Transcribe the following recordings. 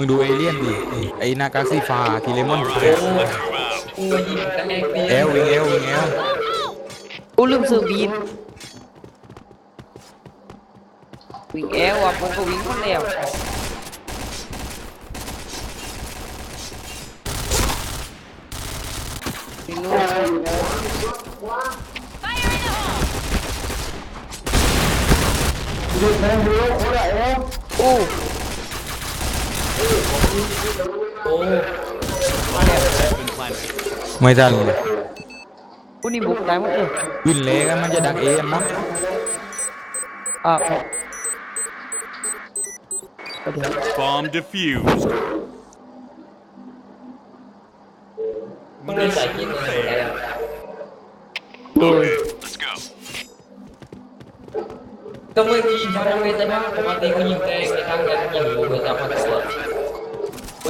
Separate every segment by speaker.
Speaker 1: มึงดูเอเลี่ยนดิไอ้หน้ากากสีฟ้าทีเลมอน
Speaker 2: โอ้กูยิงแต่แม่งตี
Speaker 1: เอลวิงเอลวิงเอล
Speaker 3: กูลืมซื้อบีมวิ่งแอลอ่ะผมก็วิ่งคนเดียววิ่งนู้น
Speaker 4: หยุดแทงดูโอ้ยเอ้ย
Speaker 3: โอ้
Speaker 2: โอ้
Speaker 1: ไม่ทันเลย
Speaker 3: กูนี่บุกได้หมดเลย
Speaker 1: วินเล่กันมันจะดักเอกันมั้ง
Speaker 3: อะ
Speaker 5: Bomb defused.
Speaker 2: มึงได้ใส่กินอะไรอะ
Speaker 5: Okay, let's go.
Speaker 2: ก็มึงยิงเขาทำไมจะได้ปกติกูยิงแต่ในทางการยิงกูไม่จับมันตัวกูยิงกูจะดาวเลยเออน่ะกูยิงกูจะด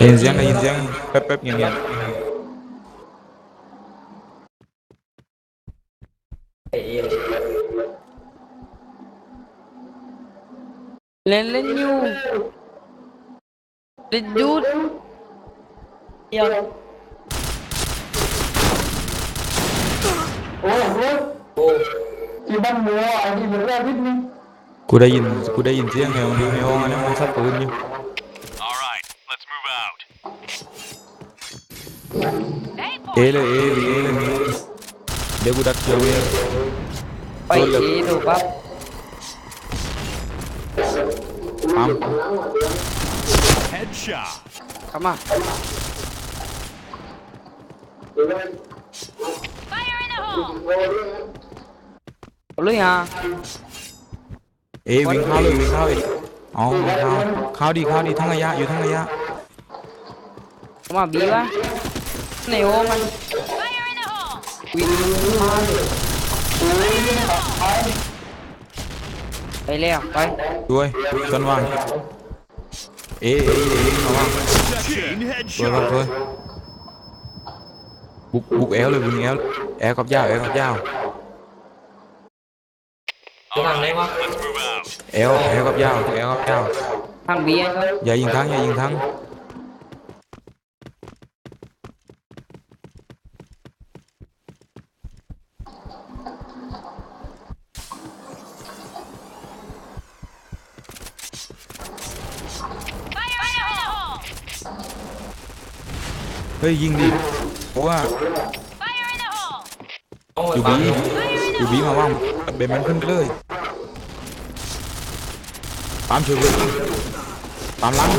Speaker 4: Yinziang,
Speaker 2: eh, Yinziang,
Speaker 4: eh, Pep, Pep, Yinziang. Lelenyu. Lejut. Ya. Oh, oh. Oh. Ibang mo, adi nih. กนิดนึง
Speaker 1: กูได้ยินกูได้ยินเสียงไงมันอยู่ในห้องอันนั้นมันซับปืนอยู่
Speaker 5: All right, let's move out.
Speaker 1: เอเลยเอวิงเอเลยมีเดี๋ยวกูดักเจอเวล
Speaker 3: ไปทีดูปั๊บ
Speaker 1: ปั๊ม
Speaker 5: Headshot.
Speaker 3: เข้ามา เอาเลยฮะ
Speaker 1: เอวิ่งเข้าเลยวิ่งเข้าอีกอ๋อวิ่งเข้าเข้าดีเข้าดีทั้งระยะอยู่ทั้งระยะ
Speaker 3: เข้ามาบีวะในโอมันวิ่งมาเลยไปแล้วไป
Speaker 1: ด้วยต้นว่างเอเอเอเอมาว่าง
Speaker 5: Chain
Speaker 1: สวยครับ
Speaker 5: headshot.
Speaker 1: สวยบุกบุกแอลเลยบุกแอลแอลกับยาวแอลกับยาว
Speaker 2: จะทำไรวะ
Speaker 5: Let's move out.
Speaker 1: แอลแอลกับยาวแอลกับยาว
Speaker 3: ทางบีครับ
Speaker 1: อย่ายิงทั้งอย่ายิงทั้ง เฮ้ยยิงดิเพราะว่า
Speaker 2: โอ้
Speaker 1: อยู่
Speaker 2: ปั
Speaker 1: บี
Speaker 2: ง
Speaker 1: อยู่บีมาว่างเบนมันขึ้นไปเลยตามช่วยเพื่อนตามหลัง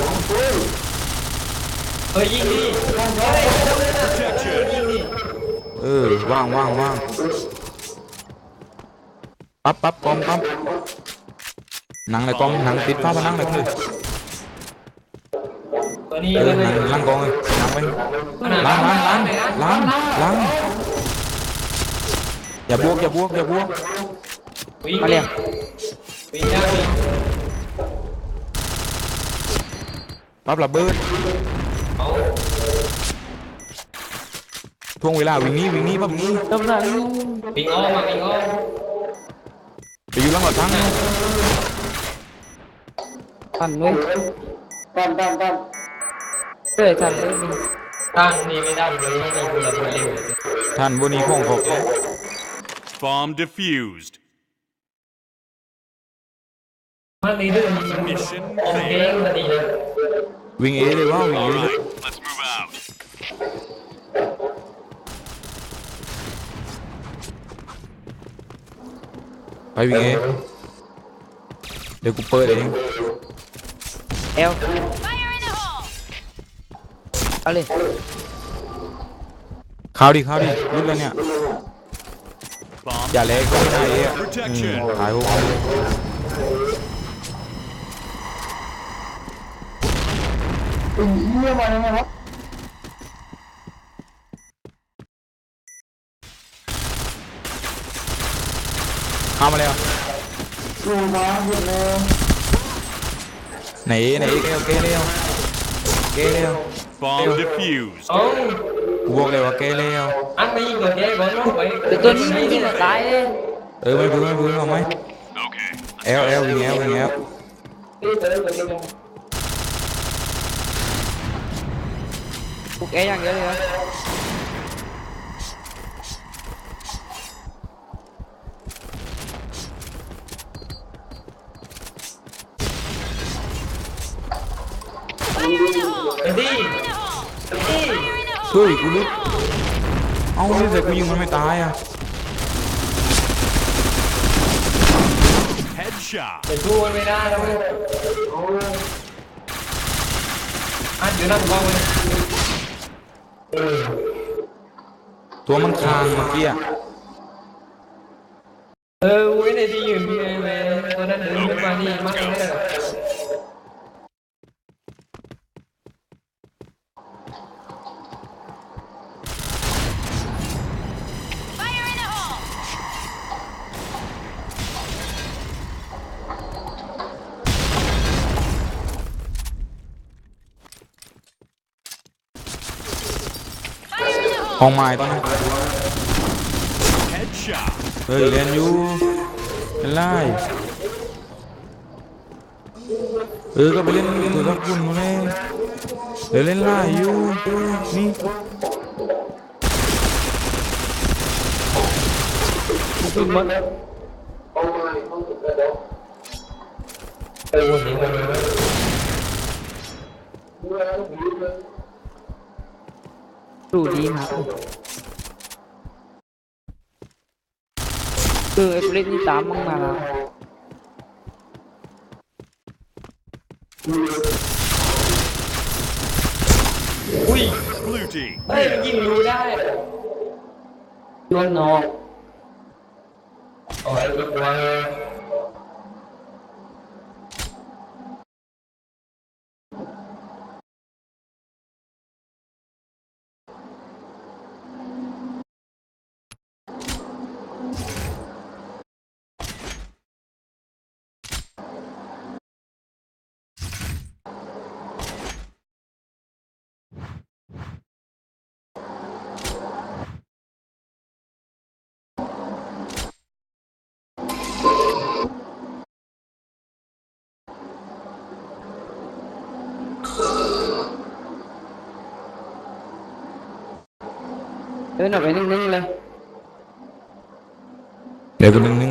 Speaker 2: เฮ้ยยิงดิ
Speaker 5: Protection.
Speaker 1: เออว่างว่างว่างปั๊บปั๊บกองปั๊บหนังเลยกองหนังติดฟ้าพนังเลยคือ
Speaker 2: น
Speaker 1: เออหนังหลังกองเลยหนังไปล้างล้างล้างล้างล้าง อย่าบวกอย่าบวกอย่าบวก
Speaker 2: วิ่ง
Speaker 3: มาเรียก
Speaker 2: วิ่งยากวิ่ง
Speaker 1: ปั๊บระเบิด
Speaker 2: เอา
Speaker 1: ทวงเวลาวิ่งหนี้วิ่งหนี้ปั๊บวิ่งหนี้
Speaker 3: กำลัง
Speaker 2: วิ่งอ้อมมาวิ่งอ้อม
Speaker 1: ไปอยู่หลังหลังทั้ง
Speaker 3: ทันเลย
Speaker 4: ตันตันตัน
Speaker 3: เกิดทันเลยบิน
Speaker 2: ตั้งนี่ไม่ได้เลยให้มีคนละคนเร็ว
Speaker 1: ท่านบนนี้ของเขา
Speaker 5: Bomb defused.
Speaker 2: มันมีเรื่อง
Speaker 5: Mission
Speaker 2: โอเค
Speaker 5: failed.
Speaker 2: มันดีนะ
Speaker 1: วิ่งเอเลยว่าวิ่งเอ
Speaker 5: All
Speaker 1: เลย
Speaker 5: right, let's move out.
Speaker 1: ไปวิ่งเอเดี๋ยวกูเปิดเอง
Speaker 3: เอลเอาเลย
Speaker 1: เข้าวดิเข้าวดิรุดแล้วเนี่ย
Speaker 5: Bomb
Speaker 1: อย่าเล็กก็ไม่ได้เอ๊ะอืม
Speaker 5: protection.
Speaker 1: ตายพวกมัน
Speaker 4: ไอ้เหี้ยมายังไงวะ
Speaker 1: เข้ามาแล้ว
Speaker 4: ดูมาหมดเลย
Speaker 1: ไหนไหนเกลเกลเร็วเกลเร็ว
Speaker 5: Bomb defused.
Speaker 2: เ Buộc này
Speaker 1: vào kê lê không? Anh đi vào kê vẫn lúc vậy từ tôi đi đi
Speaker 2: mà tái đi Ừ mày vui mày vui không mấy Eo eo bình eo bình eo Buộc e nhằng
Speaker 3: vậy đi hả? Đi! Đi! วนี้ไม่ยิงก็ตายเลย
Speaker 1: เออไม่พื้นไม่พื้นเอาไหม
Speaker 5: Okay.
Speaker 1: เอลเอลวิ่งเอลวิ่งเอล
Speaker 3: ปลุกเออย่างเดียวเลยวะ
Speaker 2: ไอ้ดิไอ้ดิ
Speaker 1: เฮ้ยกูลุกเอ้าแต่กูยิงมันไม่ตายอะ
Speaker 5: Headshot.
Speaker 2: แต่สู้มันไม่ได้แล้วเว้ยอันอยู่นั่นกองเลยเออ
Speaker 1: ตัวมันคางเมื่อกี้อะ
Speaker 2: เออเว้ยในที่ยืนพี่แม่ตัวนั้นเดินขึ้นมานี่มากเลย
Speaker 1: ห้อ งไม้ตอนนั้เฮ้ยเรียนอยู่เป็นไรเออก็ไปเล่นตัวทักคุณมาเลยเดี๋ยวเล่นไล่อยู่นี่
Speaker 2: ขึ้นมาเออวันนี้มัน
Speaker 3: ดูดีมากเออไอ้กูเล่นนี่ตามมึงมาแล้ว
Speaker 2: อุ้ย
Speaker 5: Blue team.
Speaker 2: เฮ้ยมันยิงรู้ได้โดนนอกโอ้ยอีกว
Speaker 3: เดินออกไปนิ่งๆเลย
Speaker 1: เดี๋ยวกูนึงนึง